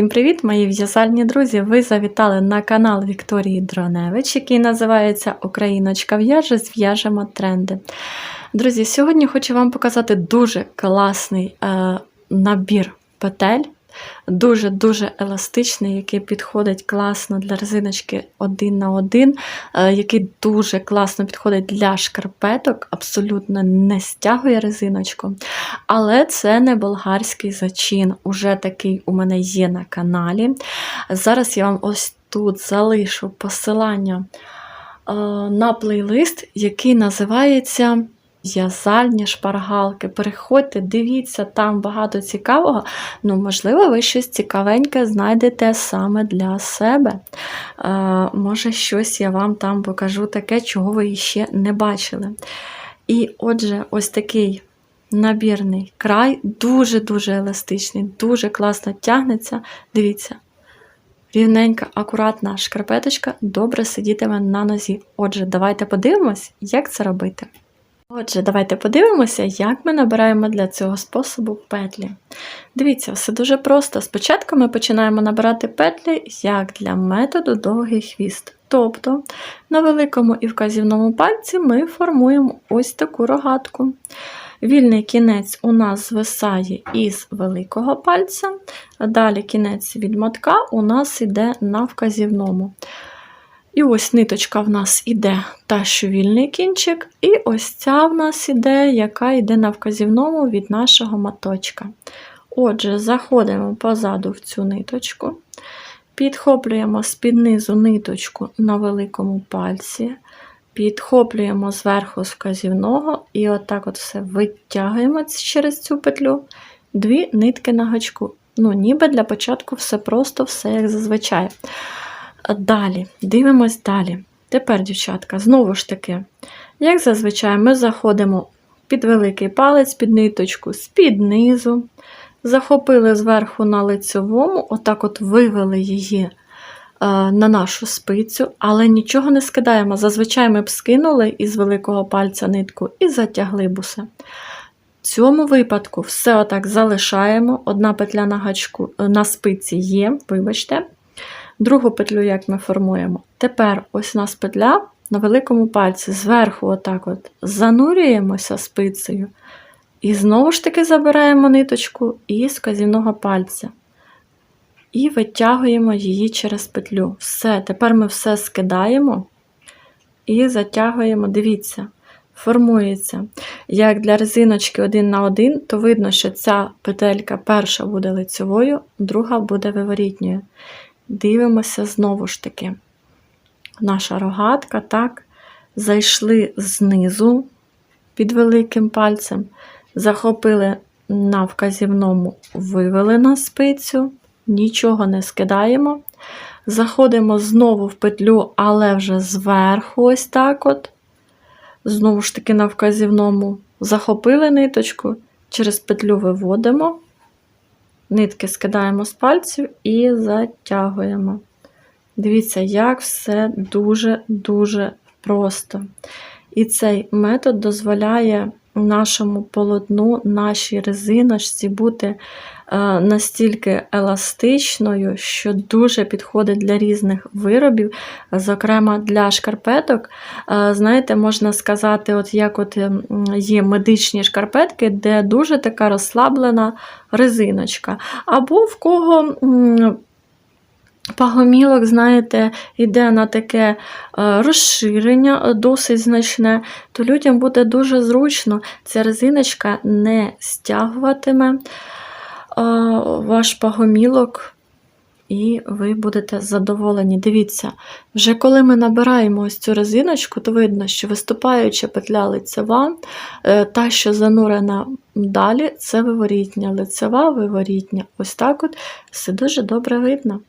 Всім привіт, мої в'язальні друзі! Ви завітали на канал Вікторії Дроневич, який називається Україночка в'яже, зв'яжемо тренди. Друзі, сьогодні хочу вам показати дуже класний е, набір петель. Дуже-дуже еластичний, який підходить класно для резиночки один на один, е, який дуже класно підходить для шкарпеток, абсолютно не стягує резиночку. Але це не болгарський зачин. Уже такий у мене є на каналі. Зараз я вам ось тут залишу посилання е, на плейлист, який називається. В'язальні шпаргалки. Переходьте, дивіться, там багато цікавого. Ну, можливо, ви щось цікавеньке знайдете саме для себе. Е, може, щось я вам там покажу таке, чого ви ще не бачили. І отже, ось такий набірний край, дуже-дуже еластичний, дуже класно тягнеться. Дивіться. Рівненька, акуратна шкарпеточка добре сидітиме на нозі. Отже, давайте подивимось, як це робити. Отже, давайте подивимося, як ми набираємо для цього способу петлі. Дивіться, все дуже просто. Спочатку ми починаємо набирати петлі, як для методу довгий хвіст. Тобто на великому і вказівному пальці ми формуємо ось таку рогатку. Вільний кінець у нас звисає із великого пальця, далі кінець від мотка у нас йде на вказівному. І ось ниточка в нас іде та, що вільний кінчик, і ось ця в нас іде, яка йде на вказівному від нашого моточка. Отже, заходимо позаду в цю ниточку, підхоплюємо з-під низу ниточку на великому пальці, підхоплюємо зверху з вказівного, і отак от все витягуємо через цю петлю, дві нитки на гачку. Ну, ніби для початку все просто, все як зазвичай. Далі, дивимось далі. Тепер, дівчатка, знову ж таки, як зазвичай, ми заходимо під великий палець, під ниточку з-під низу, захопили зверху на лицьовому, отак от вивели її е, на нашу спицю, але нічого не скидаємо. Зазвичай ми б скинули із великого пальця нитку і затягли бусе. В цьому випадку все отак залишаємо. Одна петля на гачку на спиці є, вибачте. Другу петлю, як ми формуємо. Тепер ось у нас петля на великому пальці зверху, отак от занурюємося спицею. І знову ж таки забираємо ниточку із казівного пальця. І витягуємо її через петлю. Все, тепер ми все скидаємо і затягуємо, дивіться, формується. Як для резиночки один на один, то видно, що ця петелька перша буде лицьовою, друга буде виворітньою. Дивимося знову ж таки. Наша рогатка, так, зайшли знизу під великим пальцем, захопили на вказівному, вивели на спицю, нічого не скидаємо. Заходимо знову в петлю, але вже зверху, ось так от. Знову ж таки, на вказівному захопили ниточку, через петлю виводимо. Нитки скидаємо з пальців і затягуємо. Дивіться, як все дуже-дуже просто. І цей метод дозволяє нашому полотну, нашій резиночці бути е, настільки еластичною, що дуже підходить для різних виробів, зокрема для шкарпеток. Е, знаєте, можна сказати, от як от ем, є медичні шкарпетки, де дуже така розслаблена резиночка. Або в кого. Пагомілок, знаєте, йде на таке е, розширення е, досить значне, то людям буде дуже зручно, ця резиночка не стягуватиме е, ваш пагомілок, і ви будете задоволені. Дивіться, вже коли ми набираємо ось цю резиночку, то видно, що виступаюча петля лицева, та, що занурена далі, це виворітня, лицева, виворітня. Ось так от все дуже добре видно.